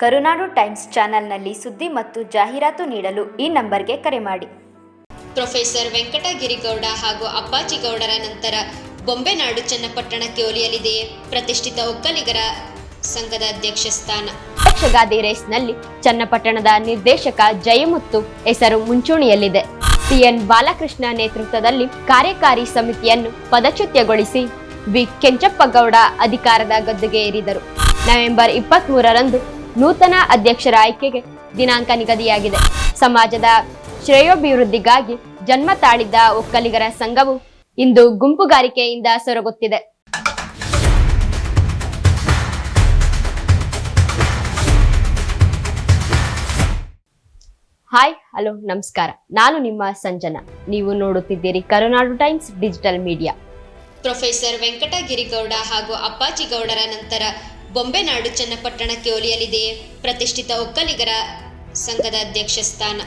ಕರುನಾಡು times ಚಾನೆಲ್ನಲ್ಲಿ ಸುದ್ದಿ ಮತ್ತು ಜಾಹೀರಾತು ನೀಡಲು ಈ ನಂಬರ್ಗೆ ಕರೆ ಮಾಡಿ. ಪ್ರೊಫೆಸರ್ ವೆಂಕಟಗಿರಿಗೌಡ ಹಾಗೂ ಅಪ್ಪಾಜಿಗೌಡರ ನಂತರ ಬೊಂಬೆನಾಡು ಚನ್ನಪಟ್ಟಣಕ್ಕೆ ಒಲಿಯಲಿದೆಯೇ ಪ್ರತಿಷ್ಠಿತ ಒಕ್ಕಲಿಗರ ಸಂಘದ ಅಧ್ಯಕ್ಷ ಸ್ಥಾನ. ಯಕ್ಷಗಾದಿ ರೇಸ್ನಲ್ಲಿ ಚನ್ನಪಟ್ಟಣದ ನಿರ್ದೇಶಕ ಜಯಮುತ್ತು ಹೆಸರು ಮುಂಚೂಣಿಯಲ್ಲಿದೆ. ಸಿಎನ್ ಬಾಲಕೃಷ್ಣ ನೇತೃತ್ವದಲ್ಲಿ ಕಾರ್ಯಕಾರಿ ಸಮಿತಿಯನ್ನು ಪದಚ್ಯುತ್ಯಗೊಳಿಸಿ ವಿ ಕೆಂಚಪ್ಪಗೌಡ ಅಧಿಕಾರದ ಗದ್ದುಗೆ ಏರಿದರು. ನವೆಂಬರ್ ಇಪ್ಪತ್ತ್ ಮೂರರಂದು ನೂತನ ಅಧ್ಯಕ್ಷರ ಆಯ್ಕೆಗೆ ದಿನಾಂಕ ನಿಗದಿಯಾಗಿದೆ. ಸಮಾಜದ ಶ್ರೇಯೋಭಿವೃದ್ಧಿಗಾಗಿ ಜನ್ಮ ತಾಳಿದ್ದ ಒಕ್ಕಲಿಗರ ಸಂಘವು ಇಂದು ಗುಂಪುಗಾರಿಕೆಯಿಂದ ಸೊರಗುತ್ತಿದೆ. ಹಾಯ್, ಹಲೋ, ನಮಸ್ಕಾರ. ನಾನು ನಿಮ್ಮ ಸಂಜನಾ. ನೀವು ನೋಡುತ್ತಿದ್ದೀರಿ Karunadu Times Digital Media. Professor Venkatagirigowda ಹಾಗೂ ಅಪ್ಪಾಜಿಗೌಡರ ನಂತರ ಬೊಂಬೆನಾಡು ಚನ್ನಪಟ್ಟಣಕ್ಕೆ ಒಲಿಯಲಿದೆ ಪ್ರತಿಷ್ಠಿತ ಒಕ್ಕಲಿಗರ ಸಂಘದ ಅಧ್ಯಕ್ಷ ಸ್ಥಾನ.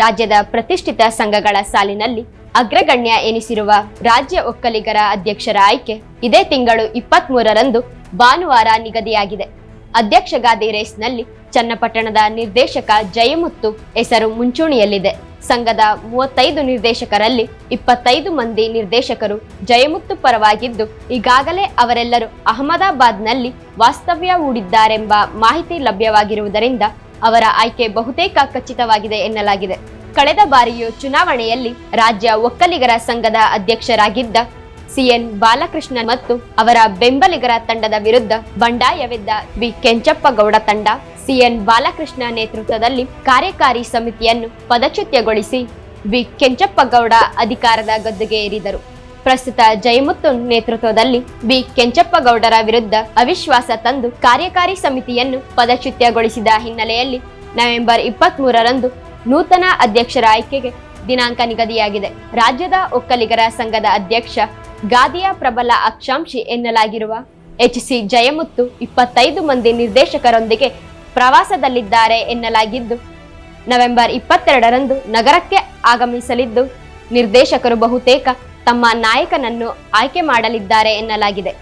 ರಾಜ್ಯದ ಪ್ರತಿಷ್ಠಿತ ಸಂಘಗಳ ಸಾಲಿನಲ್ಲಿ ಅಗ್ರಗಣ್ಯ ಎನಿಸಿರುವ ರಾಜ್ಯ ಒಕ್ಕಲಿಗರ ಅಧ್ಯಕ್ಷರ ಆಯ್ಕೆ ಇದೇ ತಿಂಗಳು ಇಪ್ಪತ್ತ್ ಮೂರರಂದು ಭಾನುವಾರ ನಿಗದಿಯಾಗಿದೆ. ಅಧ್ಯಕ್ಷಗಾದಿ ರೇಸ್ನಲ್ಲಿ ಚನ್ನಪಟ್ಟಣದ ನಿರ್ದೇಶಕ ಜಯಮುತ್ತು ಹೆಸರು ಮುಂಚೂಣಿಯಲ್ಲಿದೆ. ಸಂಘದ ಮೂವತ್ತೈದು ನಿರ್ದೇಶಕರಲ್ಲಿ ಇಪ್ಪತ್ತೈದು ಮಂದಿ ನಿರ್ದೇಶಕರು ಜಯಮುತ್ತು ಪರವಾಗಿದ್ದು, ಈಗಾಗಲೇ ಅವರೆಲ್ಲರೂ ಅಹಮದಾಬಾದ್ನಲ್ಲಿ ವಾಸ್ತವ್ಯ ಹೂಡಿದ್ದಾರೆಂಬ ಮಾಹಿತಿ ಲಭ್ಯವಾಗಿರುವುದರಿಂದ ಅವರ ಆಯ್ಕೆ ಬಹುತೇಕ ಖಚಿತವಾಗಿದೆ ಎನ್ನಲಾಗಿದೆ. ಕಳೆದ ಬಾರಿಯೂ ಚುನಾವಣೆಯಲ್ಲಿ ರಾಜ್ಯ ಒಕ್ಕಲಿಗರ ಸಂಘದ ಅಧ್ಯಕ್ಷರಾಗಿದ್ದ ಸಿಎನ್ ಬಾಲಕೃಷ್ಣನ್ ಮತ್ತು ಅವರ ಬೆಂಬಲಿಗರ ತಂಡದ ವಿರುದ್ಧ ಬಂಡಾಯವೆದ್ದ ವಿ ಕೆಂಚಪ್ಪಗೌಡ ತಂಡ ಸಿಎನ್ ಬಾಲಕೃಷ್ಣ ನೇತೃತ್ವದಲ್ಲಿ ಕಾರ್ಯಕಾರಿ ಸಮಿತಿಯನ್ನು ಪದಚ್ಯುತ್ಯಗೊಳಿಸಿ ವಿ ಕೆಂಚಪ್ಪಗೌಡ ಅಧಿಕಾರದ ಗದ್ದುಗೆ ಏರಿದರು. ಪ್ರಸ್ತುತ ಜಯಮುತ್ತು ನೇತೃತ್ವದಲ್ಲಿ ಬಿ ಕೆಂಚಪ್ಪಗೌಡರ ವಿರುದ್ಧ ಅವಿಶ್ವಾಸ ತಂದು ಕಾರ್ಯಕಾರಿ ಸಮಿತಿಯನ್ನು ಪದಚ್ಯುತ್ಯಗೊಳಿಸಿದ ಹಿನ್ನೆಲೆಯಲ್ಲಿ ನವೆಂಬರ್ ಇಪ್ಪತ್ತ್ ಮೂರರಂದು ನೂತನ ಅಧ್ಯಕ್ಷರ ಆಯ್ಕೆಗೆ ದಿನಾಂಕ ನಿಗದಿಯಾಗಿದೆ. ರಾಜ್ಯದ ಒಕ್ಕಲಿಗರ ಸಂಘದ ಅಧ್ಯಕ್ಷ ಗಾದಿಯ ಪ್ರಬಲ ಅಕ್ಷಾಂಶಿ ಎನ್ನಲಾಗಿರುವ ಎಚ್ ಸಿ ಜಯಮುತ್ತು ಇಪ್ಪತ್ತೈದು ಮಂದಿ ನಿರ್ದೇಶಕರೊಂದಿಗೆ ಪ್ರವಾಸದಲ್ಲಿದ್ದಾರೆ ಎನ್ನಲಾಗಿದ್ದು, ನವೆಂಬರ್ ಇಪ್ಪತ್ತೆರಡರಂದು ನಗರಕ್ಕೆ ಆಗಮಿಸಲಿದ್ದು, ನಿರ್ದೇಶಕರು ಬಹುತೇಕ ತಮ್ಮ ನಾಯಕನನ್ನು ಆಯ್ಕೆ ಮಾಡಲಿದ್ದಾರೆ ಎನ್ನಲಾಗಿದೆ.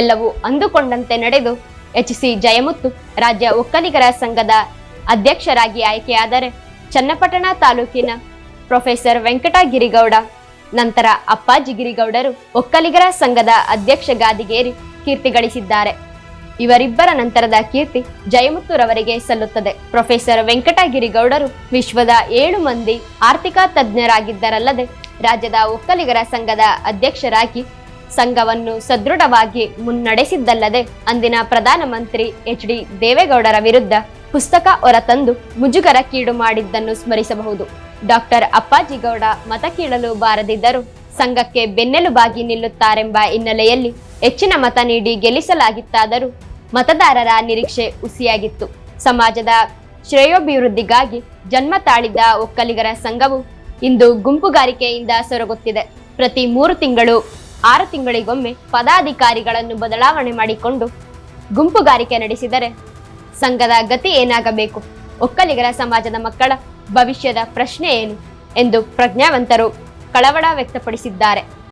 ಎಲ್ಲವೂ ಅಂದುಕೊಂಡಂತೆ ನಡೆದು ಎಚ್ ಸಿ ಜಯಮುತ್ತು ರಾಜ್ಯ ಒಕ್ಕಲಿಗರ ಸಂಘದ ಅಧ್ಯಕ್ಷರಾಗಿ ಆಯ್ಕೆಯಾದರೆ ಚನ್ನಪಟ್ಟಣ ತಾಲೂಕಿನ ಪ್ರೊಫೆಸರ್ ವೆಂಕಟಗಿರಿಗೌಡ. ನಂತರ ಅಪ್ಪಾಜಿ ಗಿರಿಗೌಡರು ಒಕ್ಕಲಿಗರ ಸಂಘದ ಅಧ್ಯಕ್ಷ ಗಾದಿಗೇರಿ ಕೀರ್ತಿ ಗಳಿಸಿದ್ದಾರೆ. ಇವರಿಬ್ಬರ ನಂತರದ ಕೀರ್ತಿ ಜಯಮುತ್ತುರವರಿಗೆ ಸಲ್ಲುತ್ತದೆ. ಪ್ರೊಫೆಸರ್ ವೆಂಕಟಗಿರಿಗೌಡರು ವಿಶ್ವದ ಏಳು ಮಂದಿ ಆರ್ಥಿಕ ತಜ್ಞರಾಗಿದ್ದರಲ್ಲದೆ ರಾಜ್ಯದ ಒಕ್ಕಲಿಗರ ಸಂಘದ ಅಧ್ಯಕ್ಷರಾಗಿ ಸಂಘವನ್ನು ಸದೃಢವಾಗಿ ಮುನ್ನಡೆಸಿದ್ದಲ್ಲದೆ ಅಂದಿನ ಪ್ರಧಾನಮಂತ್ರಿ ಎಚ್ ಡಿ ದೇವೇಗೌಡರ ವಿರುದ್ಧ ಪುಸ್ತಕ ಹೊರತಂದು ಮುಜುಗರ ಕೀಡು ಮಾಡಿದ್ದನ್ನು ಸ್ಮರಿಸಬಹುದು. ಡಾಕ್ಟರ್ ಅಪ್ಪಾಜಿಗೌಡ ಮತ ಕೀಳಲು ಬಾರದಿದ್ದರೂ ಸಂಘಕ್ಕೆ ಬೆನ್ನೆಲುಬಾಗಿ ನಿಲ್ಲುತ್ತಾರೆಂಬ ಹಿನ್ನೆಲೆಯಲ್ಲಿ ಹೆಚ್ಚಿನ ಮತ ನೀಡಿ ಗೆಲ್ಲಿಸಲಾಗಿತ್ತಾದರೂ ಮತದಾರರ ನಿರೀಕ್ಷೆ ಹುಸಿಯಾಗಿತ್ತು. ಸಮಾಜದ ಶ್ರೇಯೋಭಿವೃದ್ಧಿಗಾಗಿ ಜನ್ಮ ತಾಳಿದ ಒಕ್ಕಲಿಗರ ಸಂಘವು ಇಂದು ಗುಂಪುಗಾರಿಕೆಯಿಂದ ಸೊರಗುತ್ತಿದೆ. ಪ್ರತಿ ಮೂರು ತಿಂಗಳು ಆರು ತಿಂಗಳಿಗೊಮ್ಮೆ ಪದಾಧಿಕಾರಿಗಳನ್ನು ಬದಲಾವಣೆ ಮಾಡಿಕೊಂಡು ಗುಂಪುಗಾರಿಕೆ ನಡೆಸಿದರೆ ಸಂಘದ ಗತಿ ಏನಾಗಬೇಕು? ಒಕ್ಕಲಿಗರ ಸಮಾಜದ ಮಕ್ಕಳ ಭವಿಷ್ಯದ ಪ್ರಶ್ನೆ ಏನು? ಎಂದು ಪ್ರಜ್ಞಾವಂತರು ಕಳವಳ ವ್ಯಕ್ತಪಡಿಸಿದ್ದಾರೆ.